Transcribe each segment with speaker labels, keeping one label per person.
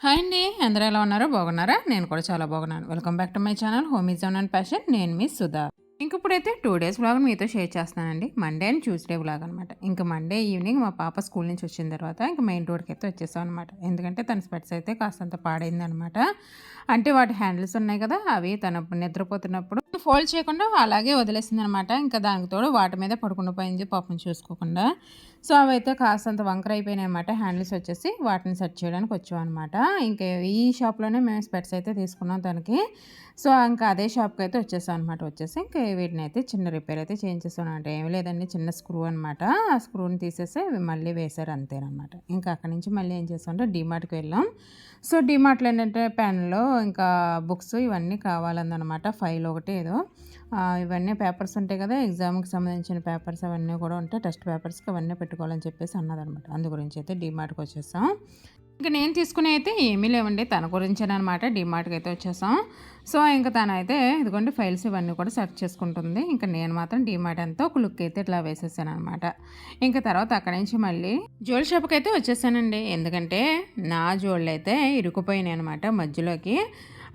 Speaker 1: Hi అండి అందరూ ఎలా ఉన్నారో? బాగున్నారా? నేను కూడా చాలా బాగున్నాను. Welcome back to my channel home is and passion నేను మీ సుధా. ఇంక ఇప్పుడైతే టూ డేస్ బ్లాగ్ మీతో షేర్ చేస్తానండి మండే అండ్ ట్యూస్డే బ్లాగ్ అనమాట ఇంకా మండే ఈవినింగ్ మా పాప స్కూల్ నుంచి వచ్చిన తర్వాత ఇంకా మెయిన్ రోడ్కి అయితే వచ్చేసాం అనమాట ఎందుకంటే తన స్పెట్స్ అయితే కాస్తంత పాడైంది అనమాట అంటే వాటి హ్యాండిల్స్ ఉన్నాయి కదా అవి తన నిద్రపోతున్నప్పుడు ఫోల్డ్ చేయకుండా అలాగే వదిలేసింది అనమాట ఇంకా దానికి తోడు వాటి మీద పడుకుండా పోయింది పాపం చూసుకోకుండా. సో అవైతే కాస్తంత వంకర అయిపోయినాయి అనమాట హ్యాండిల్స్ వచ్చేసి వాటిని సెట్ చేయడానికి వచ్చాం అనమాట ఇంకా ఈ షాప్లోనే మేము స్పెట్స్ అయితే తీసుకున్నాం తనకి. సో ఇంకా అదే షాప్కి అయితే వచ్చేసాం అనమాట వచ్చేసి ఇంకా వీటిని అయితే చిన్న రిపేర్ అయితే చేయించేసాను అంటే ఏమి లేదండి చిన్న స్క్రూ అనమాట ఆ స్క్రూని తీసేసి మళ్ళీ వేశారు అంతేనమాట ఇంకా అక్కడి నుంచి మళ్ళీ ఏం చేసామంటే డిమార్ట్కి వెళ్ళాం. సో డీమార్ట్లో ఏంటంటే పెన్లో ఇంకా బుక్స్ ఇవన్నీ కావాలందనమాట ఫైల్ ఒకటి ఏదో. ఇవన్నీ పేపర్స్ ఉంటాయి కదా ఎగ్జామ్కి సంబంధించిన పేపర్స్ అవన్నీ కూడా ఉంటాయి. టెస్ట్ పేపర్స్కి అవన్నీ పెట్టుకోవాలని చెప్పేసి అన్నదనమాట. అందు గురించి అయితే డీమార్ట్కి వచ్చేసాం. ఇంకా నేను తీసుకునే అయితే ఏమీ లేవండి తన గురించేనమాట డిమార్ట్కి అయితే వచ్చేసాం. సో ఇంకా తనైతే ఇదిగోండి ఫైల్స్ ఇవన్నీ కూడా సెర్చ్ చేసుకుంటుంది. ఇంకా నేను మాత్రం డీమార్ట్ అంతా ఒక లుక్ అయితే ఇట్లా వేసేసాను అనమాట ఇంకా తర్వాత అక్కడి నుంచి మళ్ళీ జ్యువెల్ షాప్కి అయితే వచ్చేసానండి. ఎందుకంటే నా జ్యువెల్ అయితే ఇరుకుపోయినాయి అనమాట మధ్యలోకి.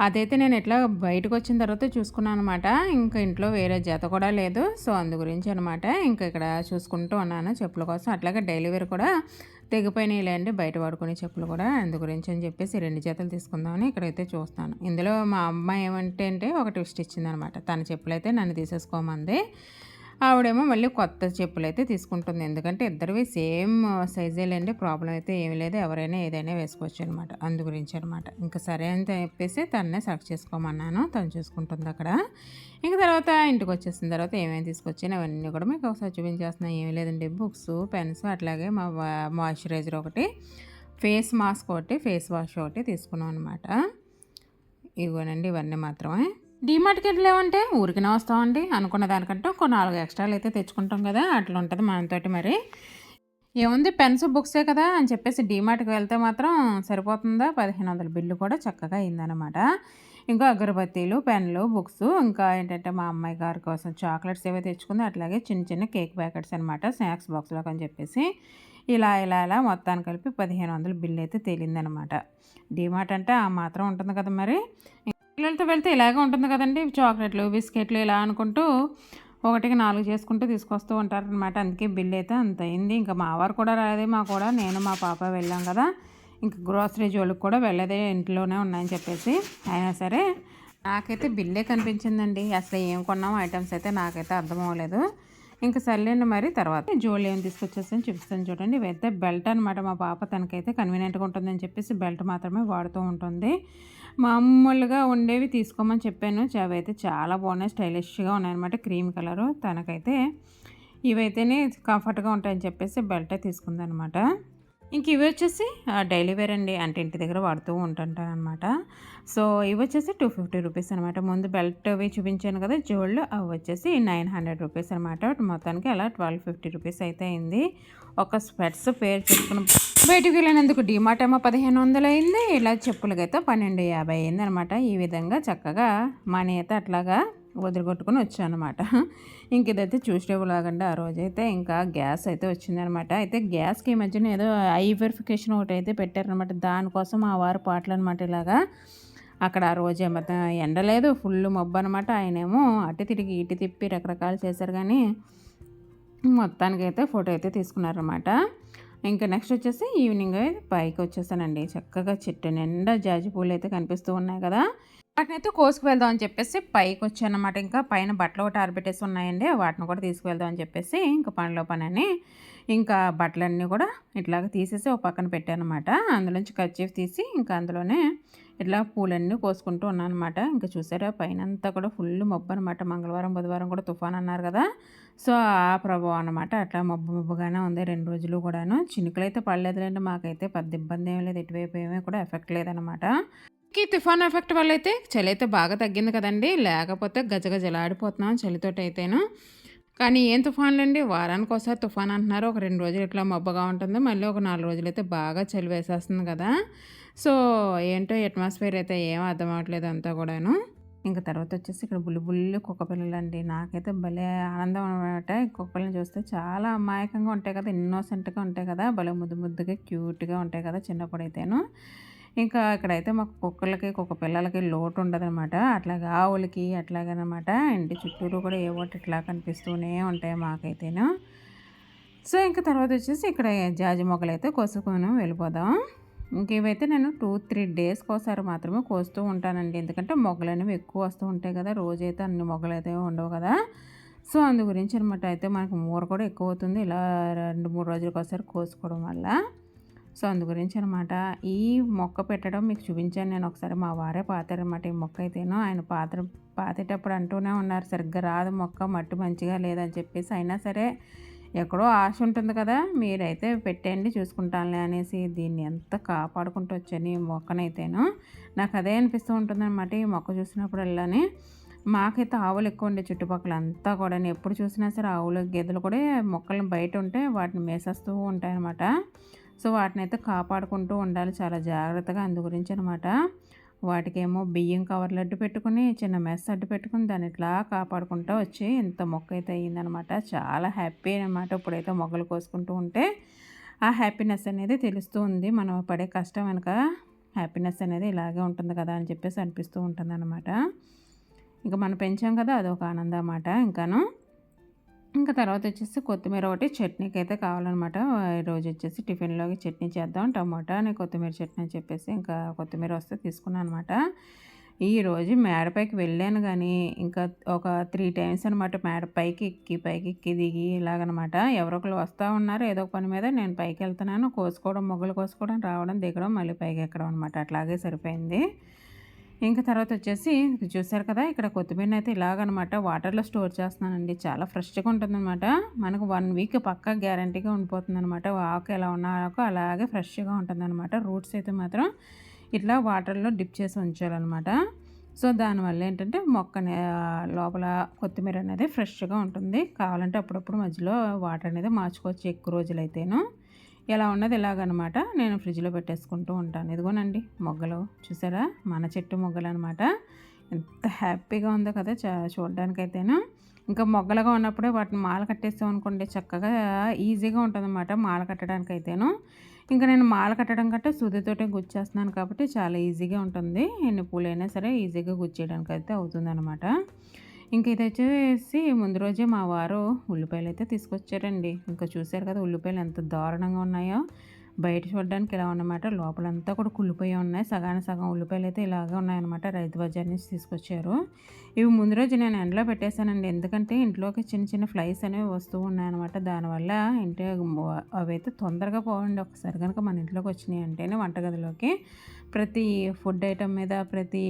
Speaker 1: అదైతే నేను ఎట్లా బయటకు వచ్చిన తర్వాత చూసుకున్నాను అనమాట ఇంకా ఇంట్లో వేరే జత కూడా లేదు. సో అందు గురించి అనమాట ఇంకా ఇక్కడ చూసుకుంటూ ఉన్నాను చెప్పుల కోసం. అట్లాగే డైలీ వేర్ కూడా తెగిపోయినాయిలేండి బయట వాడుకునే చెప్పులు కూడా అందు గురించి అని చెప్పేసి రెండు జతలు తీసుకుందామని ఇక్కడైతే చూస్తాను. ఇందులో మా అమ్మాయి ఏమంటే అంటే ఒక ట్విస్ట్ ఇచ్చిందనమాట తన చెప్పులు అయితే నన్ను తీసేసుకోమంది. ఆవిడేమో మళ్ళీ కొత్త చెప్పులు అయితే తీసుకుంటుంది. ఎందుకంటే ఇద్దరివి సేమ్ సైజేలేండి ప్రాబ్లం అయితే ఏమి లేదు. ఎవరైనా ఏదైనా వేసుకోవచ్చు అనమాట అందు గురించి అనమాట ఇంకా సరే అని చెప్పేసి తన్నే సెలెక్ట్ చేసుకోమన్నాను. తను చూసుకుంటుంది అక్కడ. ఇంకా తర్వాత ఇంటికి వచ్చేసిన తర్వాత ఏమేమి తీసుకొచ్చాను అవన్నీ కూడా మీకు ఒకసారి చూపించేస్తున్నాను ఏమి లేదండి. బుక్స్ పెన్స్ అట్లాగే మా మాయిశ్చరైజర్ ఒకటి ఫేస్ మాస్క్ ఒకటి ఫేస్ వాష్ ఒకటి తీసుకున్నాం అనమాట ఇవ్వనండి. ఇవన్నీ మాత్రమే. డీమార్ట్కి వెళ్ళామంటే ఊరికినే వస్తామండి. అనుకున్న దానికంటే ఒక నాలుగు ఎక్స్ట్రాలు అయితే తెచ్చుకుంటాం కదా అట్లా ఉంటుంది మనతోటి మరి. ఏముంది పెన్స్ బుక్సే కదా అని చెప్పేసి డీమార్ట్కి వెళ్తే మాత్రం సరిపోతుందా? పదిహేను వందల బిల్లు కూడా చక్కగా అయిందనమాట ఇంకా అగరబత్తీలు పెన్లు బుక్స్ ఇంకా ఏంటంటే మా అమ్మాయి గారి కోసం చాక్లెట్స్ ఏవో తెచ్చుకుంది. అట్లాగే చిన్న చిన్న కేక్ ప్యాకెట్స్ అనమాట స్నాక్స్ బాక్స్లోకి అని చెప్పేసి. ఇలా ఇలా ఇలా మొత్తాన్ని కలిపి పదిహేను వందల బిల్లు అయితే తేలిందనమాట డీమార్ట్ అంటే ఆ మాత్రం ఉంటుంది కదా మరి. పిల్లలతో వెళ్తే ఇలాగే ఉంటుంది కదండి. చాక్లెట్లు బిస్కెట్లు ఇలా అనుకుంటూ ఒకటికి నాలుగు చేసుకుంటూ తీసుకొస్తూ ఉంటారనమాట అందుకే బిల్ అయితే అంత అయింది. ఇంకా మా వారు కూడా రాలేదు మా కూడా. నేను మా పాప వెళ్ళాం కదా. ఇంకా గ్రోసరీ జోలికి కూడా వెళ్ళదే ఇంట్లోనే ఉన్నాయని చెప్పేసి అయినా సరే నాకైతే బిల్లే కనిపించిందండి. అసలు ఏం కొన్నాం ఐటమ్స్ అయితే నాకైతే అర్థం అవ్వలేదు. ఇంకా సర్లేండి మరి తర్వాత జోలు ఏం తీసుకొచ్చేసి చూపిస్తాను చూడండి. ఇవైతే బెల్ట్ అనమాట మా పాప. తనకైతే కన్వీనియంట్గా ఉంటుందని చెప్పేసి బెల్ట్ మాత్రమే వాడుతూ ఉంటుంది. మామూలుగా ఉండేవి తీసుకోమని చెప్పాను. అవి అయితే చాలా బాగున్నాయి. స్టైలిష్గా ఉన్నాయన్నమాట క్రీమ్ కలరు. తనకైతే ఇవైతేనే కంఫర్ట్గా ఉంటాయని చెప్పేసి బెల్టే తీసుకుందనమాట ఇంక ఇవి వచ్చేసి డైలీ వేర్ అండి. అంటే ఇంటి దగ్గర వాడుతూ ఉంటుంటాను అనమాట సో ఇవి వచ్చేసి టూ ఫిఫ్టీ రూపీస్ అనమాట ముందు బెల్ట్ అవి చూపించాను కదా జోళ్ళు అవి వచ్చేసి నైన్ హండ్రెడ్ రూపీస్ అనమాట మొత్తానికి అలా ట్వెల్వ్ ఫిఫ్టీ రూపీస్ అయితే అయింది. ఒక స్పెట్స్ పేరు చెప్పుకుని బయటకు వెళ్ళినందుకు డిమార్ట్ ఏమో పదిహేను వందలు అయింది. ఇలా చెప్పులకైతే పన్నెండు యాభై అయింది అనమాట ఈ విధంగా చక్కగా మనీ అయితే అట్లాగా వదిలిగొట్టుకుని వచ్చానమాట. ఇంక ఇదైతే చూసే లాగండి. ఆ రోజైతే ఇంకా గ్యాస్ అయితే వచ్చిందనమాట. అయితే గ్యాస్కి ఈ మధ్యన ఏదో ఐ వెరిఫికేషన్ ఒకటి అయితే పెట్టారనమాట. దానికోసం ఆ వారు పాటలు అనమాట ఇలాగా. అక్కడ ఆ రోజు ఏమైతే ఎండ లేదు ఫుల్ మబ్బు అనమాట ఆయనేమో అటు తిరిగి ఇటు తిప్పి రకరకాలు చేశారు కానీ మొత్తానికి అయితే ఫోటో అయితే తీసుకున్నారనమాట. ఇంకా నెక్స్ట్ వచ్చేసి ఈవినింగ్ పైకి వచ్చేసానండి. చక్కగా చెట్టు నిండా జాజి పూలు అయితే కనిపిస్తూ ఉన్నాయి కదా. అక్కడనైతే కోసుకు వెళ్దాం అని చెప్పేసి పైకి వచ్చానమాట ఇంకా పైన బట్టలు ఒకటి ఆరబెట్టేసి ఉన్నాయండి. వాటిని కూడా తీసుకువెళ్దాం అని చెప్పేసి ఇంకా పనిలో పని అని ఇంకా బట్టలన్నీ కూడా ఇట్లాగ తీసేసి ఒక పక్కన పెట్టానమాట. అందులోంచి కర్చీఫ్ తీసి ఇంకా అందులోనే ఇట్లా పూలన్నీ కోసుకుంటూ ఉన్నాను అనమాట ఇంకా చూసారా పైన అంతా కూడా ఫుల్ మబ్బు అనమాట మంగళవారం బుధవారం కూడా తుఫాన్ అన్నారు కదా. సో ఆ ప్రభావం అనమాట అట్లా మబ్బు మబ్బుగానే ఉంది రెండు రోజులు కూడాను. చినుకులు అయితే పడలేదులేండి మాకైతే పెద్ద ఇబ్బంది ఏం లేదు. ఎటువైపు ఏమీ కూడా ఎఫెక్ట్ లేదనమాట ఈ తుఫాన్ ఎఫెక్ట్ వల్ల అయితే చలి అయితే బాగా తగ్గింది కదండి. లేకపోతే గజగజలాడిపోతున్నాం చలితోటి అయితేను కానీ ఏం తుఫాన్లు అండి వారానికి ఒకసారి తుఫాన్ అంటున్నారు. ఒక రెండు రోజులు ఇట్లా మబ్బగా ఉంటుంది. మళ్ళీ ఒక నాలుగు రోజులు అయితే బాగా చలి వేసేస్తుంది కదా. సో ఏంటో అట్మాస్ఫియర్ అయితే ఏం అర్థం అవ్వట్లేదు అంతా కూడాను. ఇంకా తర్వాత వచ్చేసి ఇక్కడ బుల్లి బుల్లి కుక్క పిల్లలు అండి నాకైతే భలే ఆనందం అనమాట కుక్క పిల్లలు చూస్తే చాలా అమాయకంగా ఉంటాయి కదా. ఇన్నోసెంట్గా ఉంటాయి కదా. భలే ముద్దు ముద్దుగా క్యూట్గా ఉంటాయి కదా చిన్నప్పుడు అయితేను ఇంకా ఇక్కడైతే మాకు కుక్కలకి కుక్క పిల్లలకి లోటు ఉండదనమాట అట్లాగే ఆవులకి అట్లాగనమాట. ఇంటి చుట్టూరు కూడా ఏ ఒకటి ఇట్లా కనిపిస్తూనే ఉంటాయి మాకైతేను. సో ఇంకా తర్వాత వచ్చేసి ఇక్కడ జాజి మొక్కలు అయితే కోసుకొని వెళ్ళిపోదాం. ఇంక ఇవైతే నేను టూ త్రీ డేస్కి ఒకసారి మాత్రమే కోస్తూ ఉంటానండి. ఎందుకంటే మొగ్గలు అనేవి ఎక్కువ వస్తూ ఉంటాయి కదా రోజైతే అన్ని మొగ్గలు అయితే ఉండవు కదా. సో అందు గురించి అనమాట అయితే మనకు మూర కూడా ఎక్కువ అవుతుంది. ఇలా రెండు మూడు రోజులకు ఒకసారి కోసుకోవడం వల్ల. సో అందు గురించి అనమాట ఈ మొక్క పెట్టడం మీకు చూపించాను నేను ఒకసారి. మా వారే పాతారనమాట ఈ మొక్క అయితేనో. ఆయన పాత్ర పాతేటప్పుడు అంటూనే ఉన్నారు. సరిగ్గా రాదు మొక్క మట్టి మంచిగా లేదని చెప్పేసి. అయినా సరే ఎక్కడో ఆశ ఉంటుంది కదా. మీరైతే పెట్టండి చూసుకుంటానులే అనేసి దీన్ని ఎంత కాపాడుకుంటూ వచ్చాను ఈ మొక్కనైతేను. నాకు అదే అనిపిస్తూ ఉంటుంది అనమాట ఈ మొక్క చూసినప్పుడు వెళ్ళని మాకైతే ఆవులు ఎక్కువ ఉండే చుట్టుపక్కల అంతా కూడా ఎప్పుడు చూసినా సరే ఆవులు గెదలు కూడా మొక్కలను బయట ఉంటే వాటిని మేసేస్తూ ఉంటాయన్నమాట. సో వాటిని అయితే కాపాడుకుంటూ ఉండాలి చాలా జాగ్రత్తగా అందు గురించి అనమాట వాటికేమో బియ్యం కవర్లు అడ్డు పెట్టుకుని చిన్న మెస్ అడ్డు పెట్టుకుని దాన్ని ఇట్లా కాపాడుకుంటూ వచ్చి ఇంత మొక్క అయితే అయ్యిందనమాట చాలా హ్యాపీ అనమాట ఇప్పుడైతే మొగ్గలు కోసుకుంటూ ఉంటే. ఆ హ్యాపీనెస్ అనేది తెలుస్తూ ఉంది. మనం పడే కష్టం వెనుక హ్యాపీనెస్ అనేది ఇలాగే ఉంటుంది కదా అని చెప్పేసి అనిపిస్తూ ఉంటుంది అనమాట ఇంకా మనం పెంచాం కదా అదొక ఆనందం అన్నమాట ఇంకాను. ఇంకా తర్వాత వచ్చేసి కొత్తిమీర ఒకటి చట్నీకి అయితే కావాలన్నమాట ఈరోజు వచ్చేసి టిఫిన్లోకి చట్నీ చేద్దాం టమాటా నేను కొత్తిమీర చట్నీ అని చెప్పేసి ఇంకా కొత్తిమీర వస్తే తీసుకున్నాను అనమాట ఈరోజు మేడపైకి వెళ్ళాను కానీ ఇంకా ఒక త్రీ టైమ్స్ అనమాట మేడ పైకి ఎక్కి పైకి ఎక్కి దిగి ఇలాగనమాట. ఎవరొకరు వస్తూ ఉన్నారు ఏదో ఒక పని మీద నేను పైకి వెళ్తున్నాను కోసుకోవడం మొగ్గలు కోసుకోవడం రావడం దిగడం మళ్ళీ పైకి ఎక్కడం అనమాట అట్లాగే సరిపోయింది. ఇంకా తర్వాత వచ్చేసి చూసారు కదా ఇక్కడ కొత్తిమీర అయితే ఇలాగనమాట వాటర్లో స్టోర్ చేస్తున్నానండి. చాలా ఫ్రెష్గా ఉంటుందన్నమాట మనకు వన్ వీక్ పక్కా గ్యారంటీగా ఉండిపోతుందన్నమాట ఆకు ఎలా ఉన్న ఆకు అలాగే ఫ్రెష్గా ఉంటుందన్నమాట రూట్స్ అయితే మాత్రం ఇట్లా వాటర్లో డిప్ చేసి ఉంచాలన్నమాట సో దానివల్ల ఏంటంటే మొక్క లోపల కొత్తిమీర అనేది ఫ్రెష్గా ఉంటుంది. కావాలంటే అప్పుడప్పుడు మధ్యలో వాటర్ అనేది మార్చుకోవచ్చు ఎక్కువ రోజులైతేను. ఎలా ఉన్నది ఇలాగనమాట నేను ఫ్రిడ్జ్లో పెట్టేసుకుంటూ ఉంటాను. ఇదిగోనండి మొగ్గలు చూసారా? మన చెట్టు మొగ్గలు అనమాట ఎంత హ్యాపీగా ఉందో కదా చా చూడడానికైతేను. ఇంకా మొగ్గలుగా ఉన్నప్పుడే వాటిని మాల కట్టేస్తాం అనుకోండి చక్కగా ఈజీగా ఉంటుంది అనమాట మాల కట్టడానికి అయితేను ఇంకా నేను మాల కట్టడం కంటే సూదితోటే గుచ్చేస్తున్నాను కాబట్టి చాలా ఈజీగా ఉంటుంది. ఎన్ని పూలైనా సరే ఈజీగా గుచ్చేయడానికి అయితే అవుతుందన్నమాట. ఇంక ఇది వచ్చేసి ముందు రోజే మా వారు ఉల్లిపాయలు అయితే తీసుకొచ్చారండి. ఇంకా చూశారు కదా ఉల్లిపాయలు ఎంత దారుణంగా ఉన్నాయో. బయట చూడడానికి ఇలా ఉన్నమాట. లోపలంతా కూడా కుళ్ళిపోయి ఉన్నాయి. సగానికి సగం ఉల్లిపాయలు అయితే ఇలాగే ఉన్నాయన్నమాట. రైతు బజార్ నుంచి తీసుకొచ్చారు. ఇవి ముందు రోజు నేను ఎండలో పెట్టేశానండి. ఎందుకంటే ఇంట్లోకి చిన్న చిన్న ఫ్లైస్ అనేవి వస్తూ ఉన్నాయన్నమాట. దానివల్ల ఇంటి అవి అయితే తొందరగా పోవండి. ఒకసారి కనుక మన ఇంట్లోకి వచ్చినాయి అంటేనే వంటగదిలోకి. ప్రతి ఫుడ్ ఐటమ్ మీద ప్రతి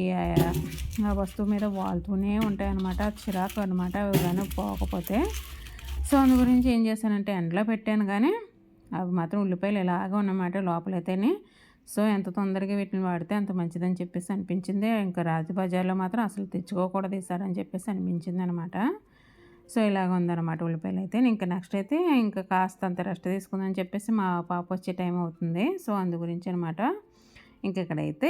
Speaker 1: వస్తువు మీద వాళ్తూనే ఉంటాయి అనమాట చిరాకు అనమాట అవి కానీ పోకపోతే. సో అందు గురించి ఏం చేశానంటే ఎండలో పెట్టాను కానీ అవి మాత్రం ఉల్లిపాయలు ఇలాగ ఉన్నమాట లోపలైతేనే. సో ఎంత తొందరగా వీటిని వాడితే అంత మంచిదని చెప్పేసి అనిపించింది. ఇంకా రాజు బజార్లో మాత్రం అసలు తెచ్చుకోకూడదు ఈసారని చెప్పేసి అనిపించింది అనమాట సో ఇలాగ ఉందన్నమాట ఉల్లిపాయలు అయితే. ఇంకా నెక్స్ట్ అయితే ఇంకా కాస్త అంత రెస్ట్ తీసుకుందని చెప్పేసి మా పాప వచ్చే టైం అవుతుంది. సో అందు గురించి అనమాట ఇంక ఇక్కడైతే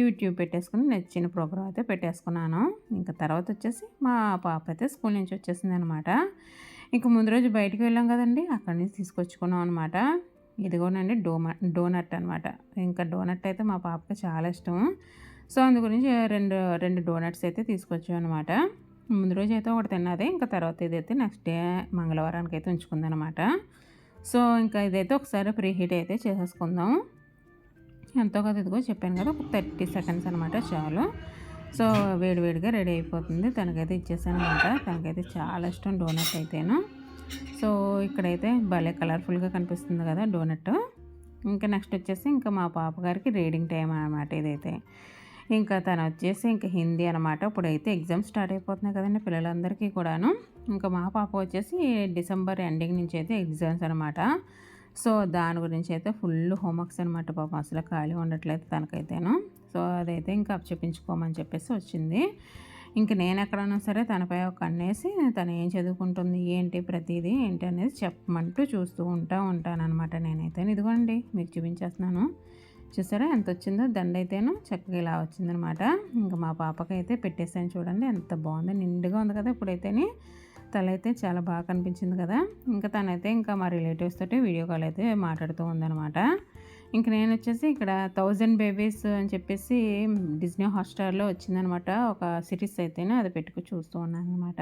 Speaker 1: యూట్యూబ్ పెట్టేసుకుని నచ్చిన ప్రోగ్రామ్ అయితే పెట్టేసుకున్నాను. ఇంకా తర్వాత వచ్చేసి మా పాప అయితే స్కూల్ నుంచి వచ్చేసింది అనమాట ఇంక ముందు రోజు బయటికి వెళ్ళాం కదండి అక్కడి నుంచి తీసుకొచ్చుకున్నాం అనమాట ఇదిగోనండి డోమా డోనట్ అనమాట ఇంకా డోనట్ అయితే మా పాపకి చాలా ఇష్టం. సో అందు గురించి రెండు రెండు డోనట్స్ అయితే తీసుకొచ్చాం అనమాట ముందు రోజు అయితే ఒకటి తిన్నది ఇంకా తర్వాత ఇదైతే నెక్స్ట్ డే మంగళవారానికి అయితే ఉంచుకుందనమాట సో ఇంకా ఇదైతే ఒకసారి ప్రీహీట్ అయితే చేసేసుకుందాం. ఎంతో కదా ఇదిగో చెప్పాను కదా ఒక థర్టీ సెకండ్స్ అనమాట చాలు. సో వేడివేడిగా రెడీ అయిపోతుంది. తనకైతే ఇచ్చేసాను అనమాట. తనకైతే చాలా ఇష్టం డోనట్ అయితేను. సో ఇక్కడైతే భలే కలర్ఫుల్గా కనిపిస్తుంది కదా డోనట్. ఇంకా నెక్స్ట్ వచ్చేసి ఇంకా మా పాప గారికి రీడింగ్ టైం అనమాట ఇదైతే. ఇంకా తను వచ్చేసి ఇంకా హిందీ అనమాట ఇప్పుడైతే ఎగ్జామ్స్ స్టార్ట్ అయిపోతున్నాయి కదండి పిల్లలందరికీ కూడాను. ఇంకా మా పాప వచ్చేసి డిసెంబర్ ఎండింగ్ నుంచి అయితే ఎగ్జామ్స్ అనమాట సో దాని గురించి అయితే ఫుల్ హోంవర్క్స్ అనమాట పాపం. అసలు ఖాళీ ఉండట్లేదు తనకైతేను. సో అదైతే ఇంకా చెప్పించుకోమని చెప్పేసి వచ్చింది. ఇంక నేను ఎక్కడన్నా సరే తనపై ఒక కన్నేసి తను ఏం చదువుకుంటుంది ఏంటి ప్రతిదీ ఏంటి అనేది చెప్పమంటూ చూస్తూ ఉంటా ఉంటాను అనమాట నేనైతే. ఇదిగోండి మీకు చూపించేస్తున్నాను. చూసారా ఎంత వచ్చిందో? దండ అయితేను చక్కగా ఇలా వచ్చిందనమాట ఇంకా మా పాపకైతే పెట్టేసాను చూడండి ఎంత బాగుంది. నిండుగా ఉంది కదా ఇప్పుడైతేనే. తల అయితే చాలా బాగా కనిపించింది కదా. ఇంకా తనైతే ఇంకా మా రిలేటివ్స్ తోటి వీడియో కాల్ అయితే మాట్లాడుతూ ఉందనమాట ఇంక నేను వచ్చేసి ఇక్కడ థౌజండ్ బేబీస్ అని చెప్పేసి డిజ్నీ హాట్స్టార్లో వచ్చిందనమాట ఒక సిరీస్ అయితేనే అది పెట్టుకు చూస్తూ ఉన్నాను అనమాట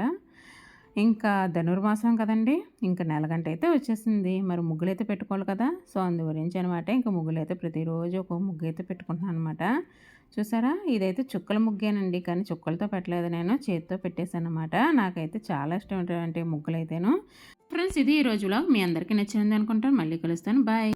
Speaker 1: ఇంకా ధనుర్మాసం కదండి ఇంకా నెలగంట అయితే వచ్చేసింది. మరి ముగ్గులు అయితే పెట్టుకోవాలి కదా. సో అందు గురించి అనమాట ఇంకా ముగ్గులు అయితే ప్రతిరోజు ఒక ముగ్గు అయితే పెట్టుకుంటున్నాను అనమాట చూసారా? ఇదైతే చుక్కల ముగ్గేనండి. కానీ చుక్కలతో పెట్టలేదు నేను. చేతితో పెట్టేశాను అనమాట నాకైతే చాలా ఇష్టం అంటే ముగ్గులు అయితేను ఫ్రెండ్స్ ఇది ఈ రోజులో మీ అందరికీ నచ్చింది అనుకుంటాను. మళ్ళీ కలుస్తాను. బాయ్.